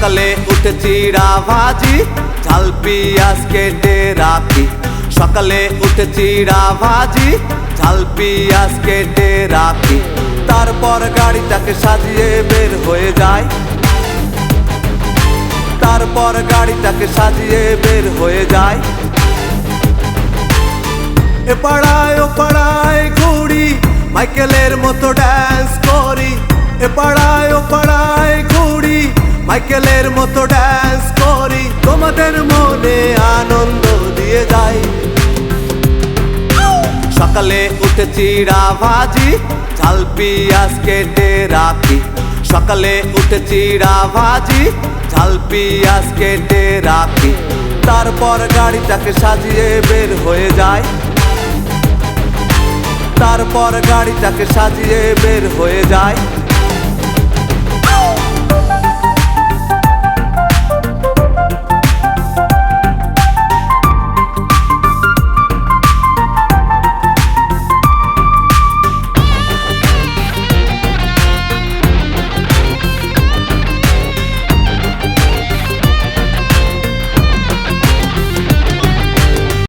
সকালে উঠে চিড়া ভাজি ঝাল, পিঁয়াজ কেটে রাখি। সকালে উঠে চিড়া ভাজি ঝাল, পিঁয়াজ কেটে রাখি। তারপর গাড়িটাকে সাজিয়ে বের হয়ে যায় তারপর গাড়িটাকে সাজিয়ে বের হয়ে যায় এ পাড়ায়, ও পাড়ায় ঘুরি, মাইকেলের মতো ড্যান্স করি। এ পাড়ায়, ও পাড়ায় মাইকেলের মতো ড্যান্স করি, তোমাদের মনে আনন্দ দিয়ে যাই। সকালে উঠে চিড়া ভাজি, ঝাল পিঁয়াজ কেটে রাখি। সকালে উঠে চিড়া ভাজি, ঝাল পিঁয়াজ কেটে রাখি। তারপর গাড়িটাকে সাজিয়ে বের হয়ে যায় তারপর গাড়িটাকে সাজিয়ে বের হয়ে যায়